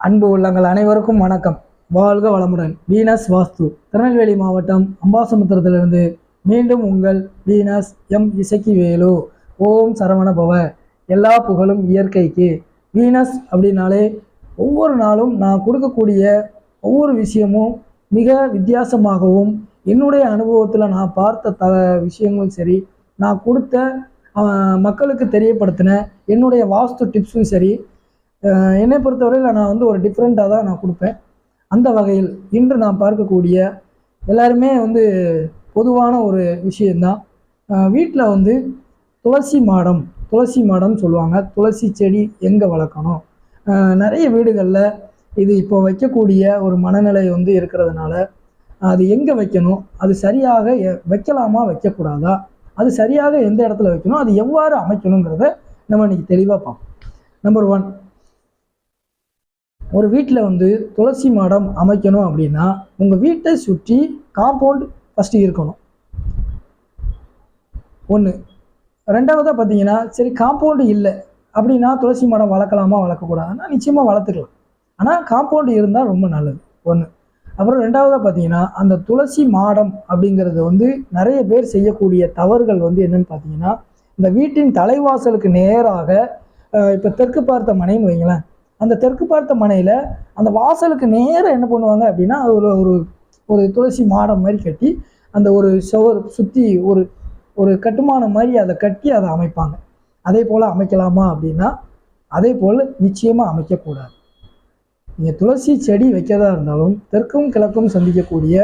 அன்பு உள்ளங்கள் அனைவருக்கும் வணக்கம். வாழ்க வளமுடன். வீனஸ் வாஸ்து திருநெல்வேலி மாவட்டம் அம்பாசமுத்திரத்திலிருந்து மீண்டும் உங்கள் வீனஸ் எம் இசக்கி வேலு ஓம் சரவண பவ எல்லா புகழும் இயற்கைக்கு. வீனஸ் அப்படின்னாலே ஒவ்வொரு நாளும் நான் கொடுக்கக்கூடிய ஒவ்வொரு விஷயமும் மிக வித்தியாசமாகவும் என்னுடைய அனுபவத்தில் நான் பார்த்த த விஷயங்களும் சரி நான் கொடுத்த மக்களுக்கு தெரியப்படுத்தின என்னுடைய வாஸ்து டிப்ஸும் சரி என்னை பொறுத்தவரையில் நான் வந்து ஒரு டிஃப்ரெண்ட்டாக தான் நான் கொடுப்பேன். அந்த வகையில் இன்று நான் பார்க்கக்கூடிய எல்லாருமே வந்து பொதுவான ஒரு விஷயந்தான் வீட்டில் வந்து துளசி மாடம் துளசி மாடம் சொல்லுவாங்க. துளசி செடி எங்கே வளர்க்கணும்? நிறைய வீடுகளில் இது இப்போ வைக்கக்கூடிய ஒரு மனநிலை வந்து இருக்கிறதுனால அது எங்கே வைக்கணும்? அது சரியாக எ- வைக்கலாமா வைக்கக்கூடாதா? அது சரியாக எந்த இடத்துல வைக்கணும்? அது எவ்வாறு அமைக்கணுங்கிறத நம்ம இன்னைக்கு தெளிவாக பார்ப்போம். நம்பர் ஒன் ஒரு வீட்டில் வந்து துளசி மாடம் அமைக்கணும் அப்படின்னா உங்கள் வீட்டை சுற்றி காம்பவுண்ட் ஃபஸ்ட்டு இருக்கணும். ஒன்று ரெண்டாவதாக பார்த்தீங்கன்னா சரி காம்பவுண்டு இல்லை அப்படின்னா துளசி மாடம் வளர்க்கலாமா வளர்க்கக்கூடாதுன்னா நிச்சயமாக வளர்த்துக்கலாம். ஆனால் காம்பவுண்டு இருந்தால் ரொம்ப நல்லது. ஒன்று அப்புறம் ரெண்டாவதாக பார்த்தீங்கன்னா அந்த துளசி மாடம் அப்படிங்கிறது வந்து நிறைய பேர் செய்யக்கூடிய தவறுகள் வந்து என்னென்னு பார்த்தீங்கன்னா இந்த வீட்டின் தலைவாசலுக்கு நேராக இப்போ தெற்கு பார்த்த மனைன்னு வைங்களேன். அந்த தெற்கு பார்த்த மனையில் அந்த வாசலுக்கு நேராக என்ன பண்ணுவாங்க அப்படின்னா ஒரு ஒரு ஒரு துளசி மாடம் மாதிரி கட்டி அந்த ஒரு சுவர் சுற்றி ஒரு ஒரு கட்டுமானம் மாதிரி அதை கட்டி அதை அமைப்பாங்க. அதே போல் அமைக்கலாமா அப்படின்னா அதே போல் நிச்சயமாக அமைக்கக்கூடாது. நீங்கள் துளசி செடி வைக்கிறதா இருந்தாலும் தெற்கும் கிழக்கும் சந்திக்கக்கூடிய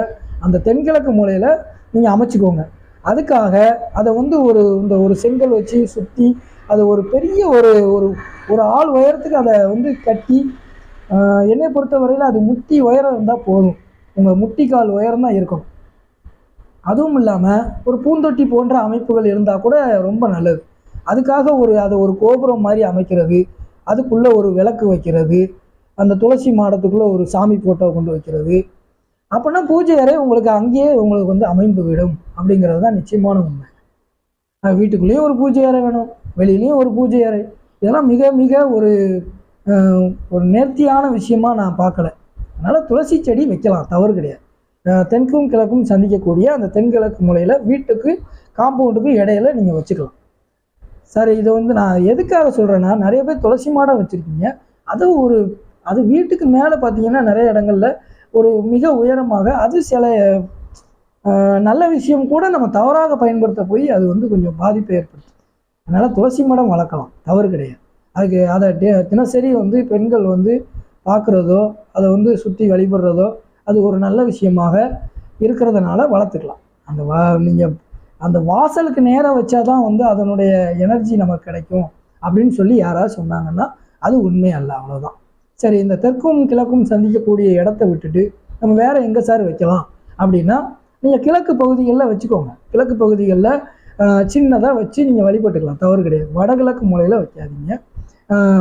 அந்த தென்கிழக்கு மூலையில் நீங்கள் அமைச்சுக்கோங்க. அதுக்காக அதை வந்து ஒரு இந்த ஒரு செங்கல் வச்சு சுற்றி அது ஒரு பெரிய ஒரு ஒரு ஒரு ஆள் உயரத்துக்கு அதை வந்து கட்டி என்னை பொறுத்த வரையில் அது முட்டி உயரம் இருந்தால் போதும். உங்கள் முட்டிக்கால் உயரம் தான் இருக்கணும். அதுவும் இல்லாமல் ஒரு பூந்தொட்டி போன்ற அமைப்புகள் இருந்தால் கூட ரொம்ப நல்லது. அதுக்காக ஒரு அதை ஒரு கோபுரம் மாதிரி அமைக்கிறது அதுக்குள்ளே ஒரு விளக்கு வைக்கிறது அந்த துளசி மாடத்துக்குள்ளே ஒரு சாமி ஃபோட்டோ கொண்டு வைக்கிறது. அப்போனா பூஜை அறை உங்களுக்கு அங்கேயே உங்களுக்கு வந்து அமைந்து விடும் அப்படிங்கிறது தான் நிச்சயமான உண்மை. வீட்டுக்குள்ளேயும் ஒரு பூஜை அறை வேணும் வெளியிலையும் ஒரு பூஜை அறை. இதெல்லாம் மிக மிக ஒரு ஒரு நேர்த்தியான விஷயமா நான் பார்க்கல. அதனால் துளசி செடி வைக்கலாம் தவறு கிடையாது. தென்கும் கிழக்கும் சந்திக்கக்கூடிய அந்த தென்கிழக்கு மூலையில் வீட்டுக்கு காம்பவுண்டுக்கு இடையில நீங்கள் வச்சுக்கலாம். சரி இதை வந்து நான் எதுக்காக சொல்கிறேன்னா நிறைய பேர் துளசி மாடம் வச்சுருக்கீங்க. அது ஒரு அது வீட்டுக்கு மேலே பார்த்தீங்கன்னா நிறைய இடங்கள்ல ஒரு மிக உயரமாக அது சில நல்ல விஷயம் கூட நம்ம தவறாக பயன்படுத்த போய் அது வந்து கொஞ்சம் பாதிப்பை ஏற்படுத்தும். அதனால் துளசி மடம் வளர்க்கலாம். தவறு கிடையாது. அதுக்கு அதை டே- தினசரி வந்து பெண்கள் வந்து பார்க்குறதோ அதை வந்து சுற்றி வழிபடுறதோ அது ஒரு நல்ல விஷயமாக இருக்கிறதுனால வளர்த்துக்கலாம். அந்த வா நீங்கள் அந்த வாசலுக்கு நேராக வச்சாதான் வந்து அதனுடைய எனர்ஜி நமக்கு கிடைக்கும் அப்படின்னு சொல்லி யாராவது சொன்னாங்கன்னா அது உண்மை அல்ல. அவ்வளோதான் சரி இந்த தெற்கும் கிழக்கும் சந்திக்கக்கூடிய இடத்த விட்டுட்டு நம்ம வேறு எங்கே சார் வைக்கலாம் அப்படின்னா நீங்கள் கிழக்கு பகுதிகளில் வச்சுக்கோங்க. கிழக்கு பகுதிகளில் சின்னதாக வச்சு நீங்கள் வழிபட்டுக்கலாம். தவறு கிடையாது. வடகிழக்கு மூலையில் வைக்காதீங்க.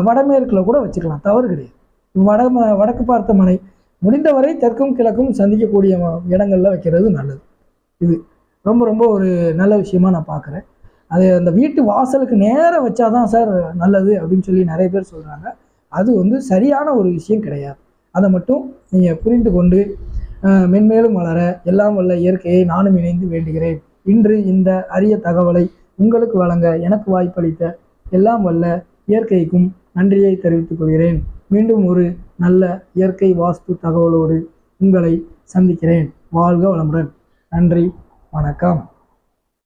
வடமேற்கில் கூட வச்சுக்கலாம். தவறு கிடையாது. வட வடக்கு பார்த்த மனை முடிந்தவரை தெற்கும் கிழக்கும் சந்திக்கக்கூடிய இடங்களில் வைக்கிறது நல்லது. இது ரொம்ப ரொம்ப ஒரு நல்ல விஷயமா நான் பார்க்குறேன் அது அந்த வீட்டு வாசலுக்கு நேராக வச்சாதான் சார் நல்லது அப்படின்னு சொல்லி நிறைய பேர் சொல்கிறாங்க அது வந்து சரியான ஒரு விஷயம் கிடையாது. அதை மட்டும் நீங்கள் புரிந்து கொண்டு மென்மேலும் வளர எல்லாம் வல்ல இயற்கையை நானும் இணைந்து வேண்டுகிறேன். இன்று இந்த அரிய தகவலை உங்களுக்கு வழங்க எனக்கு வாய்ப்பளித்த எல்லாம் வல்ல இயற்கைக்கும் நன்றியை தெரிவித்துக் கொள்கிறேன். மீண்டும் ஒரு நல்ல இயற்கை வாஸ்து தகவலோடு உங்களை சந்திக்கிறேன். வாழ்க வளமுடன். நன்றி. வணக்கம்.